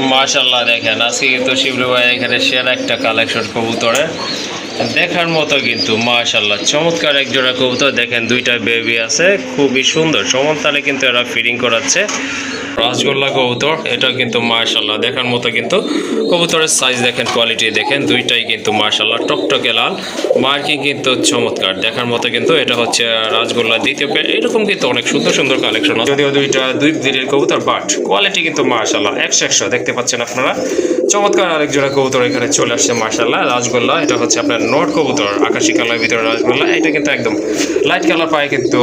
মাশাল্লাহ দেখেন। আজকে কিন্তু শিবলু ভাই এখানে সেরা একটা কালেকশন কবুতরের। দেখার মতো কিন্তু মাশাল্লাহ চমৎকার এক জোড়া কবুতর। দেখেন, দুইটা বেবি আছে, খুবই সুন্দর। চমৎকারে কিন্তু এরা ফিডিং করাচ্ছে। রসগোল্লা কবুতর, এটা কিন্তু মাশাল্লাহ দেখার মতো কিন্তু কবুতরের সাইজ দেখেন কোয়ালিটি দেখেন, দুইটাই কিন্তু মাশাল্লাহ টকটকে লাল। মার্কিং কিন্তু চমৎকার, দেখার মতো কিন্তু এটা হচ্ছে রাজগোল্লা দ্বিতীয় পেয়ার এরকম কিন্তু অনেক সুন্দর সুন্দর কালেকশন যদিও দুইটা দুই দিনের কবুতর বাট কোয়ালিটি কিন্তু মাশাল্লাহ একশো একশো, দেখতে পাচ্ছেন আপনারা। চমৎকার আরেক জোড়া কবুতর এখানে চলে আসছে মাশাল্লাহ রাজগোল্লা এটা হচ্ছে আপনার নট কবুতর, আকাশি কালার, ভিতরে রাজগোল্লা এটা কিন্তু একদম লাইট কালার পায় কিন্তু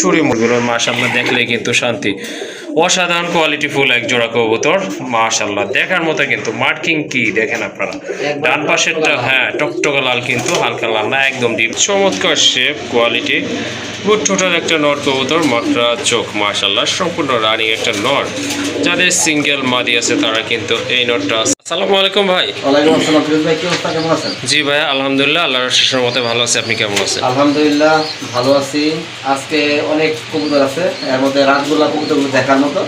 চুরি মুরগুলোর সামনে দেখলে কিন্তু শান্তি। অসাধারণ কোয়ালিটি ফুল এক জোড়া কবুতর মাশাল্লাহ দেখার মতো কিন্তু মার্কিং কি দেখেন আপনারা। ডান পাশেরটা হ্যাঁ টকটকা লাল কিন্তু হালকা লাল না একদম ডিপ চমৎকার শেপ কোয়ালিটি গুড টোটাল একটা নট কবুতর মাত্রা চোখ মাশাল্লাহ সম্পূর্ণ রানিং একটা নট যাদের সিঙ্গেল মাদি আছে তারা কিন্তু এই নটটা আসসালামু আলাইকুম ভাই। জি ভাই আলহামদুলিল্লাহ আল্লাহর শেষের মতে ভালো আছে। আপনি কেমন আছেন? আলহামদুলিল্লাহ ভালো আছি। আজকে অনেক কবুতর আছে এর মধ্যে রাজগোল্লা কবুতরগুলো দেখার মতো।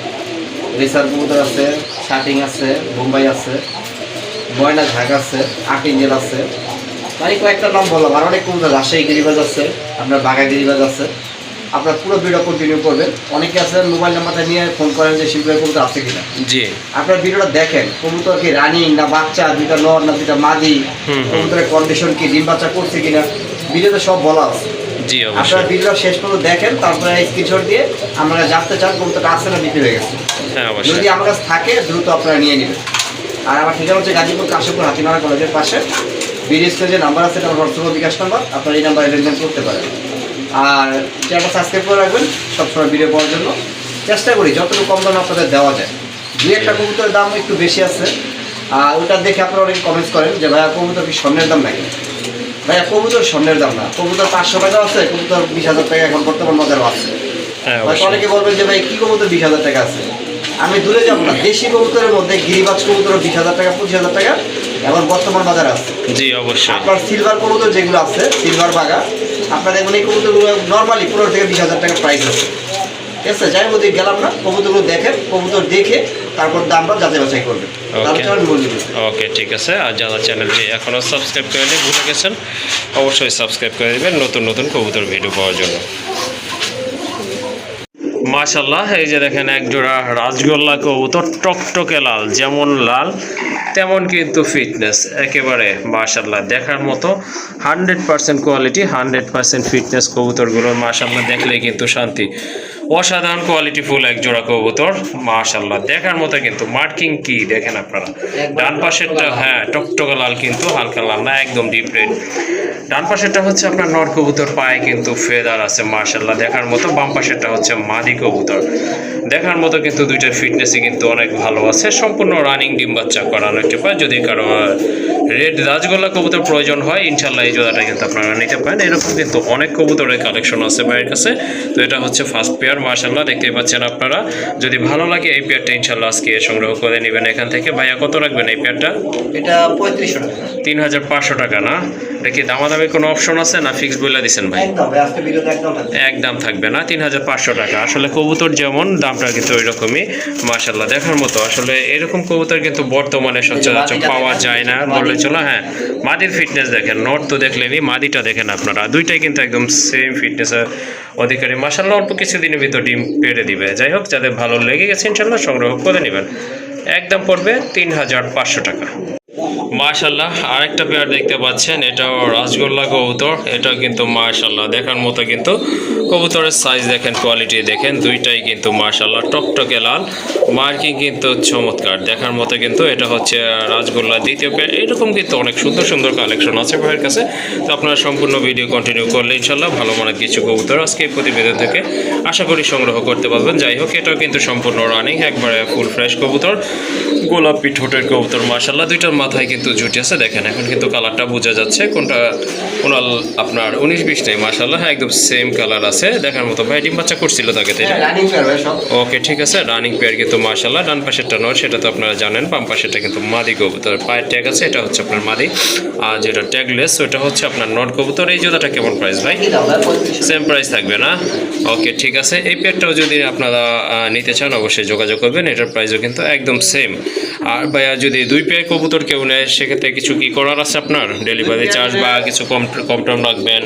রেসার কবুতর আছে শাটিং আছে বোম্বাই আছে ময়না ঝাঁক আছে আটিঞ্জেল আছে। মানে কয়েকটা নাম বললাম আর অনেক কবুতর রাজশাহী গিরিবাজ আছে আপনার বাঘা গিরিবাজ আছে। আপনার পুরো ভিডিও কন্টিনিউ করবেন। অনেকে আছে মোবাইল নাম্বারটা নিয়ে ফোন করেন যে শিল্পের কবুতর আছে কিনা? জি। আপনার ভিডিওটা দেখেন কবুতর কি রানিং না বাচ্চা দুইটা নর না দুইটা মাদি। কবুতরের কন্ডিশন কি ডিম বাচ্চা করছে কিনা? ভিডিওতে সব বলা আছে। জি আপনারা অবশ্যই। ভিডিও শেষ পর্যন্ত দেখেন তারপরে স্ক্রিনশট দিয়ে আমরা জানতে চান কবুতরটা আছে না বিক্রি হয়ে গেছে। হ্যাঁ যদি আমার কাছে থাকে দ্রুত আপনারা নিয়ে নেবেন। আর আমার ঠিকানা হচ্ছে গাজীপুর কাশীপুর হাতিমারা কলেজের পাশে। বিডিএসকে যে নাম্বার আছে এটা হোয়াটসঅ্যাপ বিকাশ নাম্বার। আপনারা এই নাম্বারে লেনদেন করতে পারেন। আর চ্যানেলটা সাবস্ক্রাইব করে রাখবেন সবসময় ভিডিও পাওয়ার জন্য। চেষ্টা করি যতটুকু কম দামে আপনাদের দেওয়া যায়। দুই একটা কবুতরের দাম একটু বেশি আছে। আর ওটা দেখে আপনারা অনেক কমেন্টস করেন যে ভাইয়া কবুতর কি স্বর্ণের দাম নাকি? ভাইয়া কবুতর স্বর্ণের দাম না। কবুতর পাঁচশো টাকা আছে কবুতর বিশ হাজার টাকা এখন বর্তমান বাজারও আছে অনেকে বলবেন যে ভাই কি কবুতর বিশ হাজার টাকা আছে? আমি দূরে যাব না দেশি কবুতরের মধ্যে গিরিবাজ কবুতর বিশ হাজার টাকা পঁচিশ হাজার টাকা এখন বর্তমান বাজারে আছে। জি অবশ্যই। আপনার সিলভার কবুতর যেগুলো আছে সিলভার বাগা আপনার দেখবেন এই কবুতরগুলো নর্মালি পনেরো থেকে বিশ হাজার টাকা প্রাইস আছে। ঠিক আছে যাই হোক গেলাম না কবুতরগুলো দেখেন কবুতর দেখে তারপর দামটা যাচাই বাছাই করবেন ওকে ঠিক আছে। আর যারা চ্যানেলটি এখনও সাবস্ক্রাইব করেনি ভুলে গেছেন অবশ্যই সাবস্ক্রাইব করে দেবেন নতুন নতুন কবুতর ভিডিও পাওয়ার জন্য। মাশাল্লাহ এই যে দেখেন এক জোড়া রাজগোল্লা কবুতর টকটকে লাল যেমন লাল তেমন কিন্তু ফিটনেস একেবারে মাশাল্লাহ দেখার মতো hundred percent quality hundred percent fitness কবুতরগুলোর মাশাল্লাহ দেখলেই কিন্তু শান্তি। অসাধারণ কোয়ালিটি ফুল এক জোড়া কবুতর মাশাল্লাহ দেখার মতো কিন্তু মার্কিং কি দেখেন আপনারা। ডান পাশেরটা হ্যাঁ টকটকে লাল কিন্তু হালকা লাল না একদম ডিপ রেড ডান পাশেরটা হচ্ছে আপনার নর কবুতর পায়ে কিন্তু ফেদার আছে মার্শাল্লাহ দেখার মতো বাম পাশেরটা হচ্ছে মাদি কবুতর। দেখার মতো কিন্তু দুইটার ফিটনেসই কিন্তু অনেক ভালো আছে। সম্পূর্ণ রানিং ডিম বাচ্চা করানো হতে পারে। যদি কারও রেড রাজগোল্লা কবুতর প্রয়োজন হয় ইনশাল্লাহ এই জোড়াটা কিন্তু আপনারা নিতে পারেন। এরকম কিন্তু অনেক কবুতরের কালেকশন আছে ভাইয়ের কাছে। তো এটা হচ্ছে ফার্স্ট পেয়ার মার্শাল্লাহ দেখতেই পাচ্ছেন আপনারা। যদি ভালো লাগে এই পেয়ারটা ইনশাল্লাহ আজকে সংগ্রহ করে নেবেন এখান থেকে। ভাইয়া কত রাখবেন এই পেয়ারটা? এটা পঁয়ত্রিশশো টাকা। তিন হাজার পাঁচশো টাকা না? এটা কি দামাদামি কোনো অপশন আছে না ফিক্স বলে দিচ্ছেন ভাই? থাকবে। একদম থাকবে না তিন হাজার পাঁচশো টাকা। আসলে কবুতর যেমন দামটা কিন্তু ওই রকমই মাসাল্লাহ দেখার মতো। আসলে এরকম কবুতর কিন্তু বর্তমানে সচরাচর পাওয়া যায় না। বললে চলো হ্যাঁ মাদির ফিটনেস দেখেন নট তো দেখলেনি মাদিটা দেখেন আপনারা। দুইটাই কিন্তু একদম সেম ফিটনেসের অধিকারী। মাসাল্লাহ অল্প কিছুদিনের ভিতর ডিম পেড়ে দিবে। যাই হোক, যাদের ভালো লেগে গেছে ইনশাল্লাহ সংগ্রহ করে নেবেন। একদম পড়বে তিন হাজার পাঁচশো টাকা। মাশাল্লাহ আরেকটা পেয়ার দেখতে পাচ্ছেন, এটাও রাজগোল্লা কবুতর, এটাও কিন্তু মাশাল্লাহ দেখার মতো কিন্তু কবুতরের সাইজ দেখেন কোয়ালিটি দেখেন, দুইটাই কিন্তু মাশাল্লাহ টকটকে লাল মার্কিং কিন্তু চমৎকার, দেখার মতো কিন্তু এটা হচ্ছে রাজগোল্লা দ্বিতীয় পেয়ার এরকম কিন্তু অনেক সুন্দর সুন্দর কালেকশন আছে ভাইয়ের কাছে, তো আপনারা সম্পূর্ণ ভিডিও কন্টিনিউ করলে ইনশাল্লাহ ভালো মানের কিছু কবুতর আজকে প্রতিবেদন থেকে আশা করি সংগ্রহ করতে পারবেন, যাই হোক, এটাও কিন্তু সম্পূর্ণ রানিং একবারে ফুল ফ্রেশ কবুতর, গোলাপি ঠোঁটের কবুতর মাশাল্লাহ দুইটার মাথায় জুটি আছে দেখেন এখন কিন্তু কালারটা বোঝা যাচ্ছে। কোনটা কোনাল আপনার উনিশ বিশ নেই মাশাল্লাহ হ্যাঁ একদম সেম কালার আছে। দেখার মতো ভাই ডিম বাচ্চা করছিল তাকে তাই সব। ওকে ঠিক আছে রানিং পেয়ার কিন্তু মাশাল্লাহ ডান পাশেরটা নয় সেটা তো আপনারা জানেন বাম পাশেরটা কিন্তু মাদি কবুতর। পায়ের ট্যাগ আছে এটা হচ্ছে আপনার মাদি। আর যেটা ট্যাগলেস ওটা হচ্ছে আপনার নট কবুতর। এই জোড়াটা কেমন প্রাইস ভাই? সেম প্রাইস থাকবে না? ওকে ঠিক আছে এই পেয়ারটাও যদি আপনারা নিতে চান অবশ্যই যোগাযোগ করবেন এটার প্রাইসও কিন্তু একদম সেম আর ভাইয়া যদি দুই পেয়ার কবুতর কেউ নেয় সেক্ষেত্রে কিছু কি করার আছে আপনার? ডেলিভারি চার্জ বা কিছু কম কম টম রাখবেন?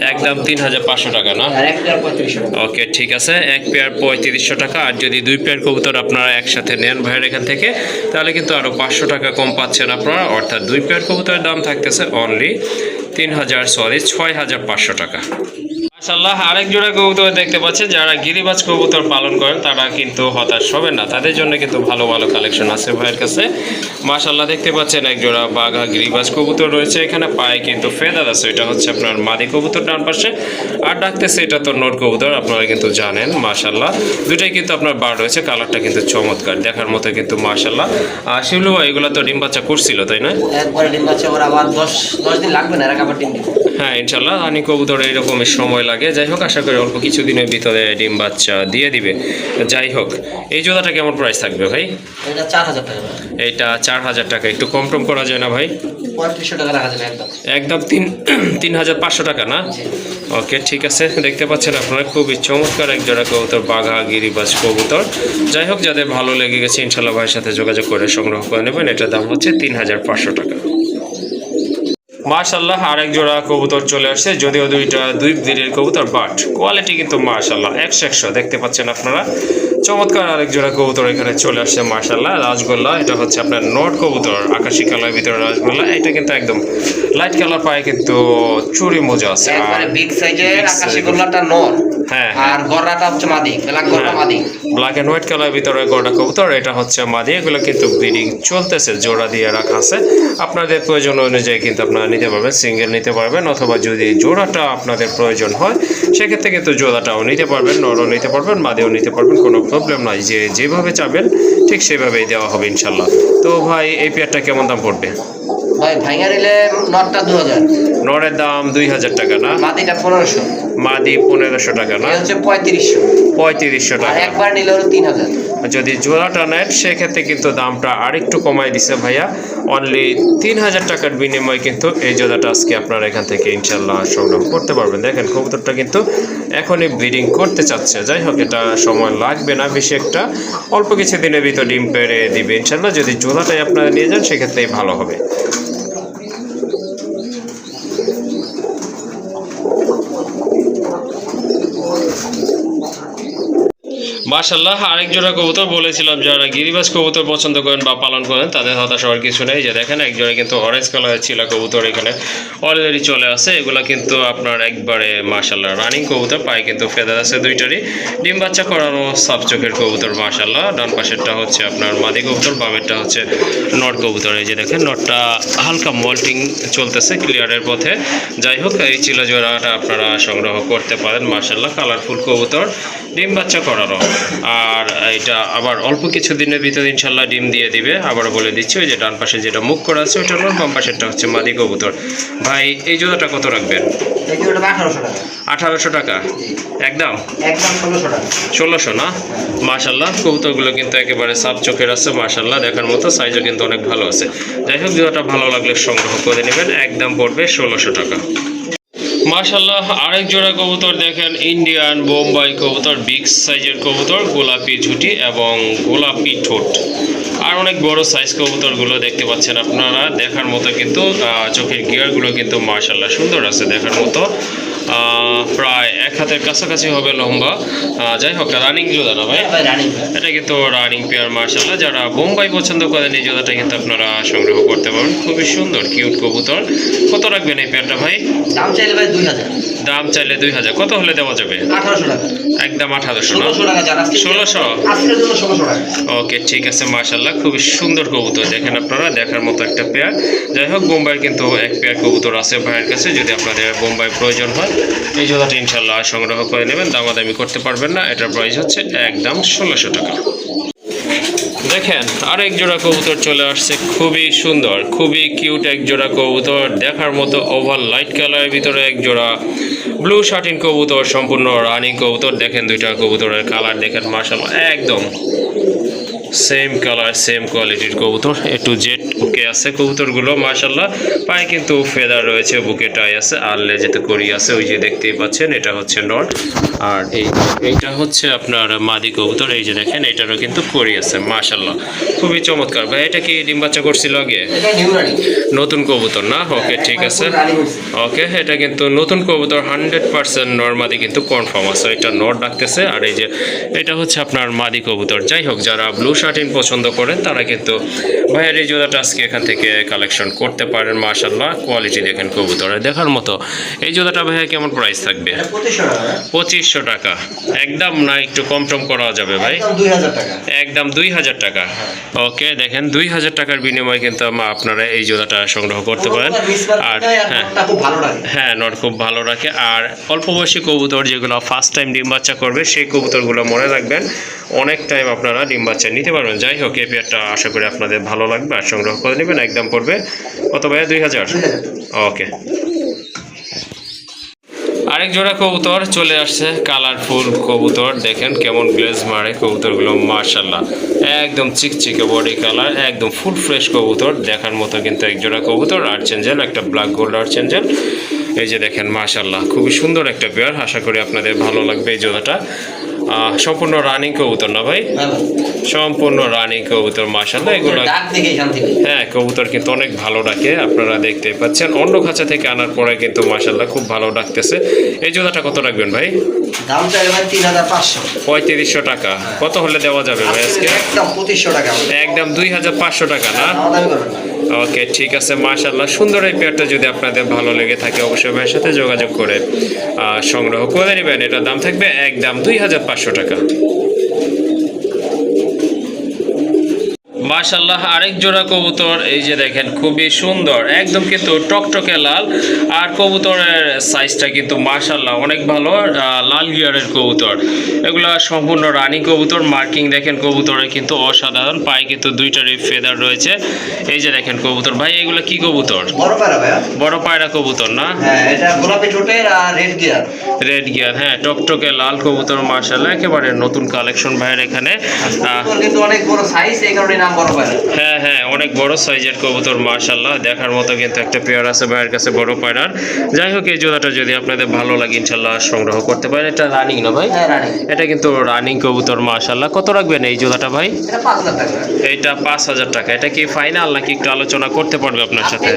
একদম। তিন হাজার পাঁচশো টাকা না? ওকে ঠিক আছে। এক পেয়ার পঁয়ত্রিশশো টাকা। আর যদি দুই পেয়ার কবুতর আপনারা একসাথে নেন ভাইয়ের এখান থেকে তাহলে কিন্তু আরও পাঁচশো টাকা কম পাচ্ছেন আপনারা। অর্থাৎ দুই পেয়ার কবুতরের দাম থাকতেছে অনলি তিন হাজার সরি ছয় হাজার পাঁচশো টাকা। মাশাল্লাহ আরেক জোড়া কবুতর দেখতে পাচ্ছেন, যারা গিরিবাজ কবুতর পালন করেন, তারা কিন্তু হতাশ হবেন না। তাদের জন্য কিন্তু ভালো ভালো কালেকশন আছে ভাইয়ের কাছে। মাশাল্লাহ দেখতে পাচ্ছেন এক জোড়া বাঘা গিরিবাজ কবুতর রয়েছে। এখানে পায়ে কিন্তু ফেদার আছে, এটা হচ্ছে আপনার মাদি কবুতর ডান পাশে। আর ডাকতেছে, এটা তো নোট কবুতর, আপনারা কিন্তু জানেন মাশাল্লাহ দুটাই কিন্তু আপনার বার রয়েছে, কালারটা কিন্তু চমৎকার, দেখার মতো কিন্তু মাশাল্লাহ আর শিবলু ভাই, এগুলো তো ডিম বাচ্চা করছিল, তাই না? ডিম ওরা আবার দশ দশ দিন লাগবে না, এরা আবার ডিম হ্যাঁ ইনশাল্লাহ আনি কবুতর এইরকমই সময় লাগে। যাই হোক আশা করি অল্প কিছুদিনের ভিতরে ডিম বাচ্চা দিয়ে দিবে। যাই হোক এই জোড়াটা কেমন প্রাইস থাকবে ভাই? এটা চার হাজার টাকা এইটা চার হাজার টাকা একটু কম টম করা যায় না ভাই? একদম। তিন তিন হাজার পাঁচশো টাকা না? ওকে ঠিক আছে দেখতে পাচ্ছেন আপনারা খুবই চমৎকার এক জোড়া কবুতর বাঘা গিরিবাজ কবুতর। যাই হোক যাদের ভালো লেগে গেছে ইনশাল্লাহ ভাইয়ের সাথে যোগাযোগ করে সংগ্রহ করে নেবেন। এটার দাম হচ্ছে তিন হাজার পাঁচশো টাকা। মার্শাল্লাহ আরেক জোড়া কবুতর চলে আসছে যদিও দুইটা দুই দিনের কবুতর বাট কোয়ালিটি কিন্তু মার্শাল্লাহ একশো একশো দেখতে পাচ্ছেন আপনারা। চমৎকার আরেক জোড়া কবুতর এখানে চলে আসছে মার্শাল্লাহ রাজগোল্লা এটা হচ্ছে আপনার নট কবুতর আকাশি কালার ভিতরে রাজগোল্লা এটা কিন্তু একদম লাইট কালার পায়ে কিন্তু চুরি মজা আছে বিগ সাইজের আকাশি গোল্লাটা হ্যাঁ আর গররাটা হচ্ছে মাদি ব্ল্যাক গররা মাদি। ব্ল্যাক অ্যান্ড হোয়াইট কালার ভিতরে গোটা কবুতর এটা হচ্ছে মাদি। এগুলো কিন্তু ব্রিডিং চলতেছে জোড়া দিয়ে রাখা আছে। আপনাদের প্রয়োজন অনুযায়ী কিন্তু আপনারা নিতে পারবেন সিঙ্গেল নিতে পারবেন অথবা যদি জোড়াটা আপনাদের প্রয়োজন হয় সেক্ষেত্রে কিন্তু জোড়াটাও নিতে পারবেন নরও নিতে পারবেন মাদিও নিতে পারবেন কোনো প্রবলেম নাই। যে যেভাবে চাবেন ঠিক সেভাবেই দেওয়া হবে ইনশাল্লাহ। তো ভাই এই পেয়ারটা কেমন দাম পড়বে? ভাই নিলে নটটা দু হাজার দাম দুই হাজার টাকা না? মাদিটা পনেরোশো। মাদি পনেরোশো টাকা না? হচ্ছে পঁয়ত্রিশশো। পঁয়ত্রিশশো টাকা। একবার নিলে হলো তিন হাজার যদি জোড়াটা নেন, সেক্ষেত্রে কিন্তু দামটা আরেকটু কমাই দিছে ভাইয়া। অনলি তিন হাজার টাকার বিনিময়ে কিন্তু এই জোড়াটা আজকে আপনারা এখান থেকে ইনশাল্লাহ সংগ্রহ করতে পারবেন। দেখেন, কবুতরটা কিন্তু এখনই ব্রিডিং করতে চাচ্ছে। যাই হোক, এটা সময় লাগবে না বেশি একটা। অল্প কিছু দিনের ভিতর ডিম পেড়ে দিবে ইনশাল্লাহ যদি জোড়াটাই আপনারা নিয়ে যান, সেক্ষেত্রেই ভালো হবে। মাশাল্লাহ আরেক কবুতর বলেছিলাম, যারা গিরিবাস কবুতর পছন্দ করেন বা পালন করেন, তাদের হতাশ হওয়ার কিছু নেই। যে দেখেন, এক কিন্তু অরেঞ্জ কালারের ছিল কবুতর এখানে। অলরেডি চলে আসে, এগুলো কিন্তু আপনার একবারে মাশাল্লাহ রানিং কবুতর, পায়ে কিন্তু ফেদার আছে দুইটারই। ডিম বাচ্চা করানো সাব চোখের কবুতর মাশাল্লাহ ডান পাশেরটা হচ্ছে আপনার মাদি কবুতর, বামেরটা হচ্ছে নট কবুতর। এই যে দেখেন, নটটা হালকা মল্টিং চলতেছে ক্লিয়ারের পথে। যাই হোক, এই ছিল জোড়াটা, আপনারা সংগ্রহ করতে পারেন মাশাল্লাহ কালারফুল কবুতর। ডিম বাচ্চা করানো আর এটা আবার অল্প কিছু দিনের ভিতরে ইনশাল্লাহ ডিম দিয়ে দিবে। আবার বলে দিচ্ছি ওই যে ডান পাশে যেটা মুখ করা আছে ওইটা নর বাম পাশেরটা হচ্ছে মাদি কবুতর। ভাই এই জোড়াটা কত রাখবেন? আঠারোশো টাকা। একদম? ষোলোশো ষোলোশো না? মাশাল্লাহ কবুতরগুলো কিন্তু একেবারে সাপ চোখের আছে মাশাল্লাহ দেখার মতো সাইজও কিন্তু অনেক ভালো আছে। যাই হোক জোড়াটা ভালো লাগলে সংগ্রহ করে নেবেন একদম পড়বে ষোলোশো টাকা। মাশাল্লাহ আরেক জোড়া কবুতর দেখেন ইন্ডিয়ান বোম্বাই কবুতর বিগ সাইজের কবুতর, গোলাপি ঝুটি এবং গোলাপি ঠোঁট। আর অনেক বড় সাইজ কবুতরগুলো দেখতে পাচ্ছেন আপনারা, দেখার মতো কিন্তু চোখের গিয়ারগুলো কিন্তু মার্শাল্লাহ সুন্দর আছে, দেখার মতো। প্রায় এক হাতের কাছাকাছি হবে লম্বা। আহ, যাই হোক রানিং জোড়া না ভাই ভাই এটা কিন্তু রানিং পেয়ার মার্শাল্লাহ। যারা বোম্বাই পছন্দ করেন এই জোড়াটা কিন্তু আপনারা সংগ্রহ করতে পারেন খুবই সুন্দর কিউট কবুতর। কত রাখবেন এই পেয়ারটা ভাই? দাম চাইলে ভাই দুই হাজার। দাম চাইলে দুই হাজার। কত হলে দেওয়া যাবে? আঠারোশো টাকা। একদম আঠারোশো না? ষোলোশো ওকে ঠিক আছে মার্শাল্লাহ। খুবই সুন্দর কবুতর দেখেন আপনারা দেখার মতো একটা পেয়ার যাই হোক বোম্বাইয়ের কিন্তু এক পেয়ার কবুতর আছে ভাইয়ের কাছে যদি আপনাদের বোম্বাই প্রয়োজন হয়। এই জোড়াটা ইনশাল্লাহ সংগ্রহ করে নেবেন, দামাদামি করতে পারবেন না। এটার প্রাইস হচ্ছে একদম ষোলোশো টাকা। দেখেন, আরেক জোড়া কবুতর চলে আসছে, খুবই সুন্দর, খুবই কিউট এক জোড়া কবুতর। দেখার মতো ওভার লাইট কালারের ভিতরে এক জোড়া ব্লু শার্টিন কবুতর, সম্পূর্ণ রানিং কবুতর। দেখেন দুইটা কবুতরের কালার দেখেন মার্শাল একদম সেম কালার সেম কোয়ালিটির কবুতর। একটু জেড ওকে আছে কবুতরগুলো মাশাল্লাহ পায়ে কিন্তু ফেদার রয়েছে বুকে টাই আছে আর লেজেতে করি আছে ওই যে দেখতেই পাচ্ছেন এটা হচ্ছে নট। আর এই এইটা হচ্ছে আপনার মাদি কবুতর এই যে দেখেন এটারও কিন্তু করি আছে মাশাল্লাহ খুবই চমৎকার। ভাই এটা কি ডিম বাচ্চা করছিল আগে? নতুন কবুতর না? ওকে ঠিক আছে। ওকে এটা কিন্তু নতুন কবুতর হান্ড্রেড পার্সেন্ট নর্মাদি কিন্তু কনফার্ম আছে এটা নট ডাকতেছে। আর এই যে এটা হচ্ছে আপনার মাদি কবুতর। যাই হোক যারা ব্লু শার্টিন পছন্দ করেন তারা কিন্তু ভাইয়ের এই জোড়াটা আজকে এখান থেকে কালেকশন করতে পারেন মাশাল্লাহ কোয়ালিটি দেখেন কবুতরের। দেখার মতো। এই জোড়াটা ভাইয়া কেমন প্রাইস থাকবে? পঁচিশশো টাকা। একদম না একটু কম টম করা যাবে ভাই? একদম দুই হাজার টাকা। টাকা। ওকে দেখেন দুই হাজার টাকার বিনিময়ে কিন্তু আপনারা এই জুতাটা সংগ্রহ করতে পারেন। আর হ্যাঁ। হ্যাঁ নট খুব ভালো রাখে আর অল্প বয়সী কবুতর যেগুলো ফার্স্ট টাইম ডিম বাচ্চা করবে সেই কবুতরগুলো মনে রাখবেন। অনেক টাইম আপনারা ডিম বাচ্চা নিতে পারবেন। যাই হোক, এই পেয়ারটা আশা করি আপনাদের ভালো লাগবে আর সংগ্রহ করে নেবেন। একদম পড়বে কত দুই হাজার? ওকে আরেক জোড়া কবুতর চলে আসছে, কালারফুল কবুতর। দেখেন কেমন গ্লেজ মারে কবুতরগুলো মার্শাল্লাহ একদম চিকচিকে বডি কালার একদম ফুল ফ্রেশ কবুতর। দেখার মতো কিন্তু এক জোড়া কবুতর আর্চেঞ্জেল একটা ব্ল্যাক গোল্ড আর্চেঞ্জেল এই যে দেখেন মাশাল্লাহ খুবই সুন্দর একটা পেয়ার আশা করি আপনাদের ভালো লাগবে এই জোড়াটা। সম্পূর্ণ রানিং কবুতর না ভাই? হ্যাঁ সম্পূর্ণ রানিং কবুতর মাশাল্লাহ এগুলো হ্যাঁ কবুতর কিন্তু অনেক ভালো ডাকে আপনারা দেখতে পাচ্ছেন। অন্য খাঁচা থেকে আনার পরে কিন্তু মাসাল্লাহ খুব ভালো ডাকতেছে। এই জোড়াটা কত রাখবেন ভাই? পঁয়ত্রিশশো টাকা। কত হলে দেওয়া যাবে ভাই আজকে? একদম দুই হাজার পাঁচশো টাকা না। ওকে ঠিক আছে মাশাল্লাহ সুন্দর এই পেয়ারটা যদি আপনাদের ভালো লেগে থাকে, অবশ্যই ভাইয়ের সাথে যোগাযোগ করে সংগ্রহ করে নেবেন। এটার দাম থাকবে এক দাম দুই হাজার পাঁচশো টাকা। মাশাল্লাহ আরেক জোড়া কবুতর এই যে দেখেন খুবই সুন্দর। একদম কিন্তু টকটকে লাল। আর কবুতরের সাইজটা কিন্তু মাশাল্লাহ অনেক ভালো লাল গিয়ারের কবুতর। এগুলা সম্পূর্ণ রানী কবুতর মার্কিং দেখেন কবুতরের কিন্তু অসাধারণ পায়ে কিন্তু দুইটারই ফেদার রয়েছে। এই যে দেখেন কবুতর ভাই এগুলো কি কবুতর? বড় পায়রা বড় পায়রা কবুতর না? হ্যাঁ রেড গিয়ার রেড গিয়ার হ্যাঁ টকটকে লাল কবুতর মার্শাল্লাহ একেবারে নতুন কালেকশন ভাইয়ের এখানে। অনেক বড় সাইজ এই কারণে নাম বড় পায়রা হ্যাঁ হ্যাঁ অনেক বড় সাইজের কবুতর মার্শাল্লাহ দেখার মতো কিন্তু একটা পেয়ার আছে ভাইয়ের কাছে বড় পায়রার। যাই হোক এই জোড়াটা যদি আপনাদের ভালো লাগে ইনশাল্লাহ সংগ্রহ করতে পারেন। এটা রানিং না ভাই? হ্যাঁ এটা কিন্তু রানিং কবুতর মার্শাল্লাহ কত রাখবেন এই জোড়াটা ভাই? এটা পাঁচ হাজার টাকা। এটা কি ফাইনাল নাকি একটু আলোচনা করতে পারবে আপনার সাথে?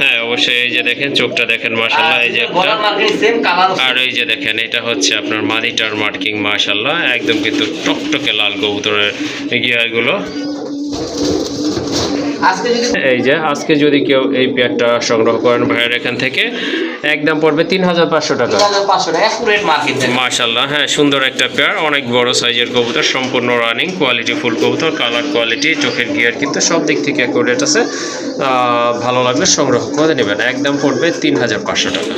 হ্যাঁ অবশ্যই এই যে দেখেন চোখটা দেখেন মাশাল্লাহ এই যে আর এই যে দেখেন এটা হচ্ছে আপনার মাদিটার মার্কিং মাশাল্লাহ একদম কিন্তু টকটকে লাল কবুতরের গিয়ারগুলো আজকে যদি এই যে আজকে যদি কেউ এই পেয়ারটা সংগ্রহ করেন ভাইয়ের এখান থেকে একদম পড়বে তিন হাজার পাঁচশো টাকা মাশাল্লাহ হ্যাঁ সুন্দর একটা পেয়ার অনেক বড় সাইজের কবুতর সম্পূর্ণ রানিং কোয়ালিটি ফুল কবুতর কালার কোয়ালিটি চোখের গিয়ার কিন্তু সব দিক থেকে অ্যাকুরেট আছে। ভালো লাগলে সংগ্রহ করে নেবেন একদম পড়বে তিন হাজার পাঁচশো টাকা।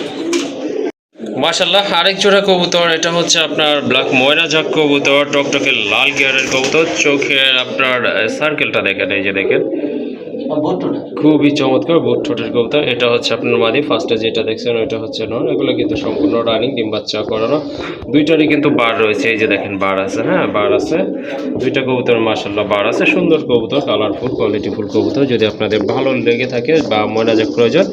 মাশাল্লাহ আরেক জোড়া কবুতর এটা হচ্ছে আপনার ব্ল্যাক ময়না ঝাক কবুতর টকটকে লাল গিয়ারের কবুতর চোখের আপনার সার্কেলটা দেখেন এই যে দেখেন। খুবই চমৎকার বুট ঠোঁটের কবুতর। এটা হচ্ছে আপনার মাদি ফার্স্টে যেটা দেখছেন ওইটা হচ্ছে নর। এগুলো কিন্তু সম্পূর্ণ রানিং ডিম বাচ্চা করানো। দুইটারই কিন্তু বার রয়েছে এই যে দেখেন বার আছে হ্যাঁ বার আছে। দুইটা কবুতর মাসাল্লাহ বার আছে। সুন্দর কবুতর কালারফুল কোয়ালিটিফুল কবুতর। যদি আপনাদের ভালো লেগে থাকে বা ময়নাজাক প্রয়োজন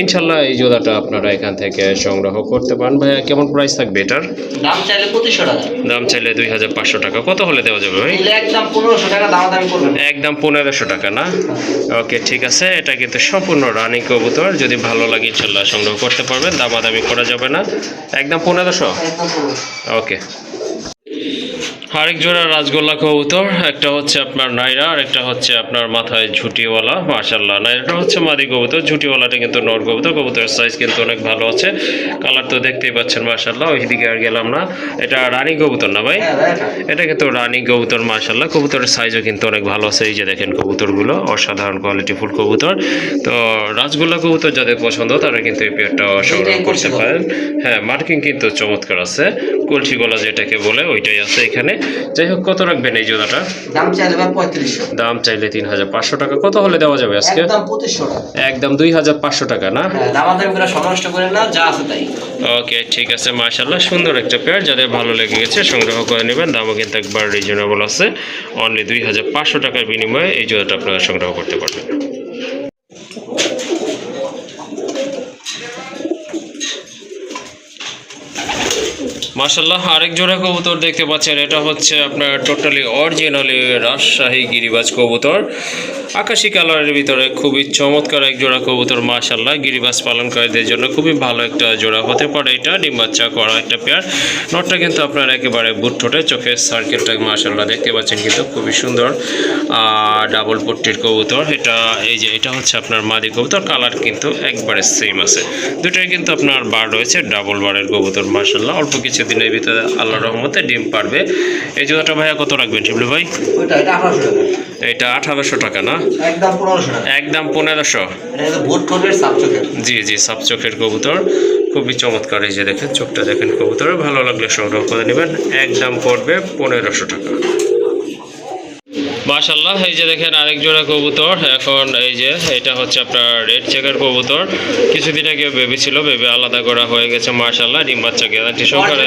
ইনশাল্লাহ এই জোড়াটা আপনারা এখান থেকে সংগ্রহ করতে পারেন। ভাইয়া কেমন প্রাইস থাকবে এটার? দাম চাইলে পঁচিশশো টাকা। দাম চাইলে দুই হাজার পাঁচশো টাকা। কত হলে দেওয়া যাবে ভাই? একদম পনেরোশো টাকা দাম দামি করবেন। একদম পনেরোশো টাকা না? ওকে ঠিক আছে এটা কিন্তু সম্পূর্ণ রানিং কবুতর। যদি ভালো লাগে ইনশাল্লাহ সংগ্রহ করতে পারবেন দামাদামি করা যাবে না। একদম পনেরোশো? একদম পনেরোশো। ওকে আরেক জোড়া রাজগোল্লা কবুতর একটা হচ্ছে আপনার নাইরা আর একটা হচ্ছে আপনার মাথায় ঝুটিওয়ালা মার্শাল্লাহ নাইরাটা হচ্ছে মাদি কবুতর ঝুটিওয়ালাটা কিন্তু নর কবুতর কবুতরের সাইজ কিন্তু অনেক ভালো আছে। কালার তো দেখতেই পাচ্ছেন মার্শাল্লাহ ওইদিকে আর গেলাম না। এটা রানী কবুতর না ভাই? এটা কিন্তু রানী কবুতর মার্শাল্লাহ কবুতরের সাইজও কিন্তু অনেক ভালো আছে। এই যে দেখেন কবুতরগুলো অসাধারণ কোয়ালিটি ফুল কবুতর। তো রাজগোল্লা কবুতর যাদের পছন্দ তারা কিন্তু এই পেয়ারটা সংগ্রহ করতে পারেন। হ্যাঁ মার্কিং কিন্তু চমৎকার আছে। কলসি গলা যেটাকে বলে ওইটাই আছে এখানে। যাই হোক কত রাখবেন এই জোড়াটা? দাম চাইলে পঁয়ত্রিশশো। দাম চাইলে তিন হাজার পাঁচশো টাকা। কত হলে দেওয়া যাবে আজকে? একদম দুই হাজার পাঁচশো টাকা না? হ্যাঁ করে না যা আছে তাই। ওকে ঠিক আছে মাশাল্লাহ সুন্দর একটা পেয়ার যাদের ভালো লেগে গেছে সংগ্রহ করে নেবেন। দামও কিন্তু একবার রিজনেবল আছে। অনলি দুই হাজার পাঁচশো টাকার বিনিময়ে এই জোড়াটা আপনারা সংগ্রহ করতে পারবেন। মাশাল্লাহ আরেক জোড়া কবুতর দেখতে পাচ্ছেন। এটা হচ্ছে আপনার টোটালি অরিজিনালি রাজশাহী গিরিবাজ কবুতর। আকাশি কালারের ভিতরে খুবই চমৎকার এক জোড়া কবুতর মাশাল্লাহ গিরিবাজ পালনকারীদের জন্য খুবই ভালো একটা জোড়া হতে পারে এটা, ডিম বাচ্চা করা একটা পেয়ার নটটা কিন্তু আপনার একেবারে বুট ঠোঁটে, চোখের সার্কেলটা মাশাল্লাহ দেখতে পাচ্ছেন কিন্তু খুবই সুন্দর। ডাবল পট্টির কবুতর, এটা, এই যে এটা হচ্ছে আপনার মাদি কবুতর, কালার কিন্তু একবারে সেম আছে। দুটোই কিন্তু আপনার বার রয়েছে ডাবল বারের কবুতর মাশাল্লাহ অল্প কিছু দিনের ভিতরে আল্লাহ রহমতে ডিম পারবে। এই জুতাটা ভাইয়া কত রাখবেন শিবলু ভাই? এটা আঠারোশো টাকা। না? একদম পনেরোশো জি জি সাপ চোখের কবুতর। খুবই চমৎকার এই যে দেখেন চোখটা দেখেন কবুতর। ভালো লাগলে সংগ্রহ করে নেবেন। এক দাম পড়বে পনেরোশো টাকা। মাশাল্লাহ এই যে দেখেন আরেক জোড়া কবুতর এখন এই যে এটা হচ্ছে আপনার রেড চেকার কবুতর। কিছুদিন আগে বেবি ছিল বেবি আলাদা করা হয়ে গেছে মাশাল্লাহ ডিম বাচ্চা গ্যারান্টি সহকারে।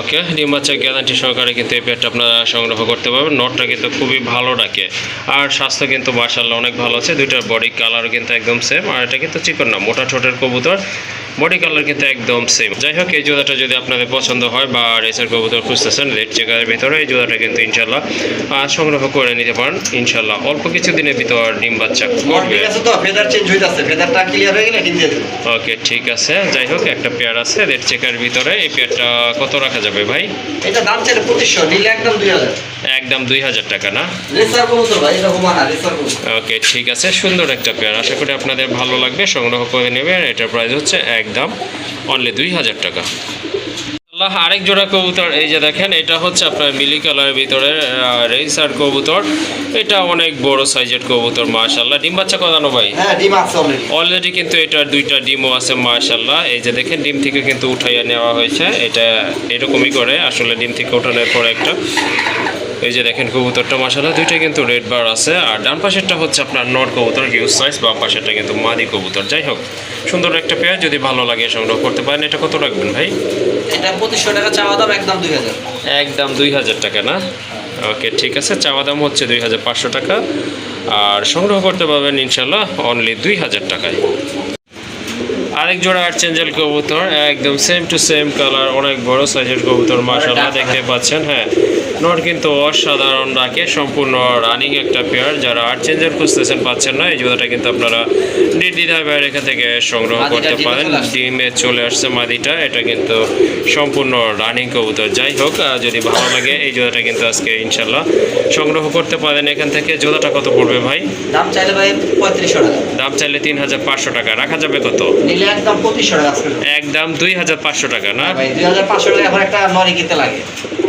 ওকে ডিম বাচ্চা গ্যারান্টি সহকারে কিন্তু এই পেটটা আপনারা সংগ্রহ করতে পারবেন। নটটা কিন্তু খুবই ভালো ডাকে। আর স্বাস্থ্য কিন্তু মার্শাল্লাহ অনেক ভালো আছে দুইটার বডি কালারও কিন্তু একদম সেম আর এটা কিন্তু চিকন না মোটা ঠোঁটের কবুতর। বডি কালার কিন্তু একদম সেম যাই হোক এই জোড়াটা যদি আপনাদের পছন্দ হয় বা রেসার কবুতর খুঁজতেছেন রেড চেকারের ভিতরে এই জোড়াটা কিন্তু ইনশাল্লাহ আর সংগ্রহ করে নিতে পারেন। ইনশাল্লাহ অল্প কিছু দিনের ভিতর ডিম বাচ্চা করবে। ঠিক তো ফেদার চেঞ্জ হইতাছে। ফেদারটা ক্লিয়ার গেলে ডিম দিয়ে দেবো। ওকে ঠিক আছে। যাই হোক একটা পেয়ার আছে রেড চেকার ভিতরে। এই পেয়ারটা কত রাখা যাবে ভাই? এটা দাম চাইলে পঁচিশশো নিলে একদম দুই হাজার। একদম দুই হাজার টাকা না? ওকে ঠিক আছে। সুন্দর একটা পেয়ার আশা করি আপনাদের ভালো লাগবে। সংগ্রহ করে নেবেন। এটার প্রাইস হচ্ছে একদম অনলি দুই হাজার টাকা। আল্লাহ আরেক জোড়া কবুতর এই যে দেখেন এটা হচ্ছে আপনার মিলি কালারের ভিতরে রেসার কবুতর। এটা অনেক বড় সাইজের কবুতর মাশাল্লাহ ডিম বাচ্চা কদানো ভাই? হ্যাঁ ডিম আছে অলরেডি অলরেডি কিন্তু এটার দুইটা ডিমও আছে মাশাল্লাহ এই যে দেখেন ডিম থেকে কিন্তু উঠাইয়া নেওয়া হয়েছে। এটা এরকমই করে আসলে ডিম থেকে উঠানোর পর একটা। এই যে দেখেন কবুতরটা মাশাল্লাহ দুইটা কিন্তু রেড বার আছে। আর ডান পাশেরটা হচ্ছে আপনার নট কবুতর হিউজ সাইজ বাম পাশেরটা কিন্তু মাদি কবুতর। যাই হোক সুন্দর একটা পেয়ার যদি ভালো লাগে সংগ্রহ করতে পারেন। এটা কত রাখবেন ভাই? এটা পঁচিশশো টাকা চাওয়া দাম একদম দুই হাজার। একদম দুই হাজার টাকা না? ওকে ঠিক আছে চাওয়া দাম হচ্ছে দুই হাজার পাঁচশো টাকা। আর সংগ্রহ করতে পারবেন ইনশাল্লাহ অনলি দুই হাজার টাকায়। আরেক জোড়া আর্চেঞ্জেল কবুতর একদম সেম টু সেম কালার অনেক বড় সাইজের কবুতর মাশাআল্লাহ দেখতে পাচ্ছেন হ্যাঁ। নট কিন্তু অসাধারণ রাখে সম্পূর্ণ রানিং একটা পেয়ার যারা আর্চেঞ্জেল খুঁজতেছেন পাচ্ছেন না এই জোড়াটা কিন্তু আপনারা নির্দ্বিধায় বাইরে এখান থেকে সংগ্রহ করতে পারেন। ডিমে চলে আসছে মাদিটা এটা কিন্তু সম্পূর্ণ রানিং কবুতর। যাই হোক যদি ভালো লাগে এই জোড়াটা কিন্তু আজকে ইনশাল্লাহ সংগ্রহ করতে পারেন এখান থেকে। জোড়াটা কত পড়বে ভাই? দাম চাইলে ভাই পঁয়ত্রিশশো টাকা। দাম চাইলে তিন হাজার পাঁচশো টাকা। রাখা যাবে কত? একদম পঁচিশশো টাকা একদম দুই হাজার পাঁচশো টাকা না? ভাই দুই হাজার পাঁচশো টাকা এখন একটা নরি কিনতে লাগে।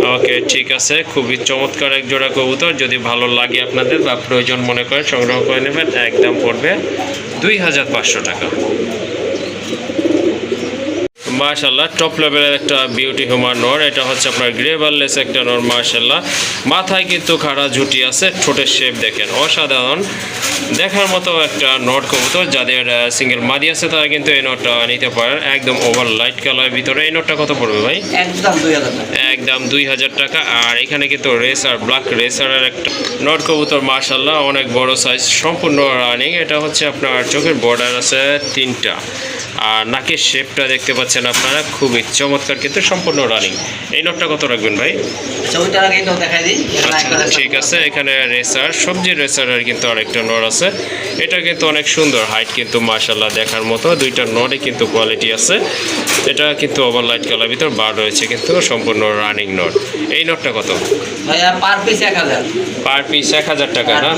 ওকে, ঠিক আছে। খুবই চমৎকার এক জোড়া কবুতর। যদি ভালো লাগে আপনাদের বা প্রয়োজন মনে করেন, সংগ্রহ করে নেবেন, একদম পড়বে দুই হাজার পাঁচশো টাকা। মাশাল্লাহ টপ লেভেলের একটা বিউটি হিউম্যান নর। এটা হচ্ছে আপনার গ্রেভারলেস একটা নর মাশাল্লাহ মাথায় কিন্তু খাড়া ঝুটি আছে ঠোঁটের শেপ দেখেন। অসাধারণ। দেখার মতো একটা নট কবুতর যাদের সিঙ্গেল মাদি আছে তারা কিন্তু এই নটটা নিতে পারেন। একদম ওভার লাইট কালারের ভিতরে। এই নটটা কত পড়বে ভাই? একদম দুই হাজার টাকা। আর এখানে কিন্তু রেসার ব্ল্যাক রেসারের একটা নট কবুতর মার্শাল্লাহ অনেক বড় সাইজ সম্পূর্ণ রানিং এটা হচ্ছে আপনার চোখের বর্ডার আছে তিনটা। আর নাকের শেপটা দেখতে পাচ্ছেন আপনারা খুবই চমৎকার কিন্তু সম্পূর্ণ রানিং এই নটটা কত রাখবেন ভাই? আচ্ছা আগে এটাও দেখাই দিই। এটা আচ্ছা ঠিক আছে এখানে রেসার সবজি রেসারের কিন্তু আরেকটা নর আছে। এটা কিন্তু অনেক সুন্দর হাইট কিন্তু মার্শাল্লাহ দেখার মতো। দুইটা নরে কিন্তু কোয়ালিটি আছে। এটা কিন্তু ওভার লাইট কালার ভিতর বার রয়েছে কিন্তু সম্পূর্ণ রানিং নট এই নটটা কত? পার পিস এক হাজার। পার পিস এক হাজার টাকা না?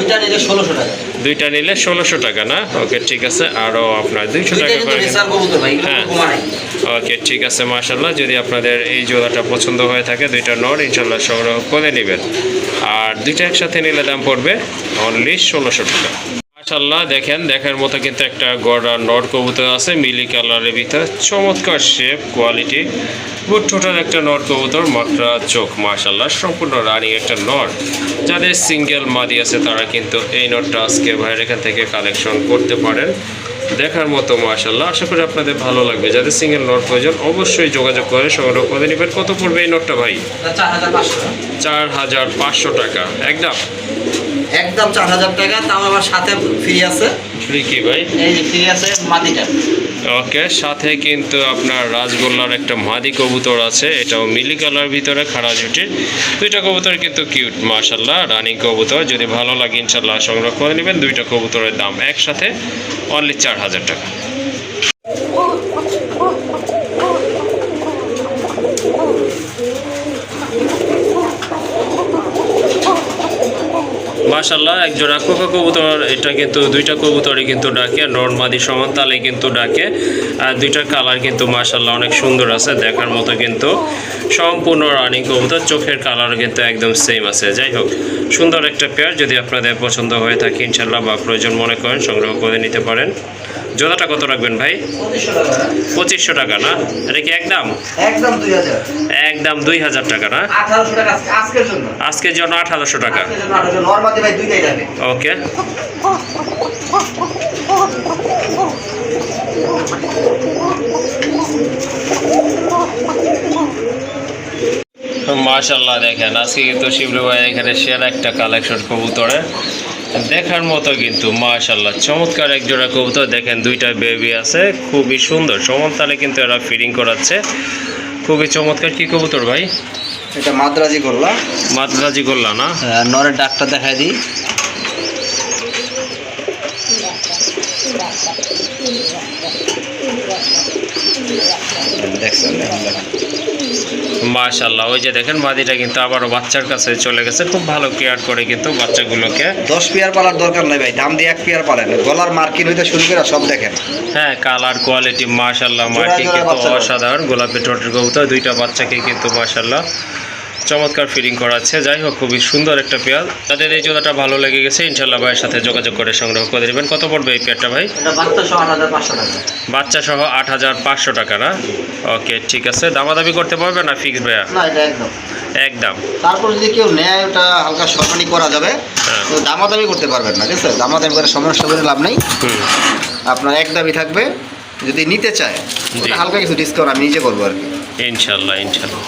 ষোলোশো টাকা। দুইটা নিলে ষোলোশো টাকা না? ওকে ঠিক আছে। আরও আপনার দুইশো টাকা করে হ্যাঁ। ওকে ঠিক আছে মার্শাল্লাহ যদি আপনাদের এই জোড়াটা পছন্দ হয়ে থাকে দুইটা নর ইনশাল্লাহ সংগ্রহ করে নেবেন। আর দুইটা একসাথে নিলে দাম পড়বে অনলি ষোলোশো টাকা। মাশাল্লাহ দেখেন দেখার মতো কিন্তু একটা গড়া নর কবুতর আছে মিলি কালারের ভিতর। চমৎকার শেপ কোয়ালিটি বুট ঠোঁটার একটা নর কবুতর মাত্রা চোখ মাশাল্লাহ সম্পূর্ণ রানিং একটা নট যাদের সিঙ্গেল মাদি আছে তারা কিন্তু এই নটটা আজকে ভাইয়ের এখান থেকে কালেকশন করতে পারেন। দেখার মতো মাশাল্লাহ আশা করি আপনাদের ভালো লাগবে। যাদের সিঙ্গেল নট প্রয়োজন অবশ্যই যোগাযোগ করে সংগ্রহ করে নেবেন। কত পড়বে এই নটটা ভাই? চার হাজার পাঁচশো টাকা একদম। একদম চার হাজার টাকা তাও আবার সাথে ফ্রি আছে। ফ্রি কি ভাই? এই যে ফ্রি আছে মাটিটা। ওকে সাথে কিন্তু আপনার রাজগোল্লার একটা মাদি কবুতর আছে এটাও মিলি কালার ভিতরে খাড়া জুটির দুইটা কবুতর কিন্তু কিউট মাশাল্লাহ রানিং কবুতর। যদি ভালো লাগে ইনশাল্লাহ সংগ্রহ করে নেবেন। দুইটা কবুতরের দাম একসাথে অনলি চার হাজার টাকা। মাশাল্লাহ একজোড়া কোকা কবুতর, এটা কিন্তু দুইটা কবুতরই কিন্তু ডাকে সমান তালে কিন্তু ডাকে, আর দুইটা কালার কিন্তু মাশাল্লাহ অনেক সুন্দর আছে, দেখার মতো কিন্তু সম্পূর্ণ রানিং কবুতর, চোখের কালার কিন্তু একদম সেম আছে। যাই হোক, সুন্দর একটা পেয়ার যদি আপনাদের পছন্দ হয়ে থাকে ইনশাল্লাহ বা প্রয়োজন মনে করেন সংগ্রহ করে নিতে পারেন। জোড়াটা কত রাখবেন ভাই? পঁচিশশো টাকা না? এটা কি একদম? একদম দুই হাজার। টাকা না? আজকে- আজকের জন্য। আঠারোশো টাকা। ওকে। মাশাল্লাহ দেখেন আজকে কিন্তু শিবলু ভাই এখানে সেরা একটা কালেকশন কবুতরে। দেখার মতো কিন্তু মাশাল্লাহ চমৎকার এক জোড়া কবুতর। দেখেন দুইটা বেবি আছে। খুবই সুন্দর। সমানতালে কিন্তু এরা ফিডিং করাচ্ছে। খুবই চমৎকার। কি কবুতর ভাই? এটা মাদ্রাজি করলা মাদ্রাজি করলা না? নরের ডাকটা দেখাই দিই। দেখছেন। মাশাল্লাহ ওই যে দেখেন মাদিটা কিন্তু আবারও বাচ্চার কাছে চলে গেছে। খুব ভালো কেয়ার করে কিন্তু বাচ্চাগুলোকে। দশ পেয়ার পালার দরকার নাই ভাই দাম দিয়ে এক পেয়ার পালেন। গলার মার্কিন হইতে শুরু করে সব দেখেন। হ্যাঁ কালার কোয়ালিটি মাশাল্লাহ মার্কিন কিন্তু অসাধারণ। গোলাপি টোটের কবুতর দুইটা বাচ্চাকে কিন্তু মাশাল্লাহ চমৎকার ফিডিং করাচ্ছে। যাই হোক খুবই সুন্দর একটা পেয়ার তাদের এই জোড়াটা ভালো লেগে গেছে। ইনশাল্লাহ ভাইয়ের সাথে যোগাযোগ করে সংগ্রহ করে দেবেন কত পড়বে এই পেয়ারটা ভাই? বাচ্চা সহ আট হাজার পাঁচশো টাকা। না? ওকে ঠিক আছে। দামাদামি করতে পারবে না ফিক্স ভাইয়া? একদম। তারপর যদি কেউ নেয় ওটা হালকা সম্মানই করা যাবে। হ্যাঁ। দামাদামি করতে পারবেন না ঠিক আছে? দামাদামি করে সমস্যা করে লাভ নেই। আপনার এক দাবি থাকবে যদি নিতে চায় হালকা কিছু ডিসকাউন্ট আমি নিজে করব আর কি। ইনশাল্লাহ ইনশাল্লাহ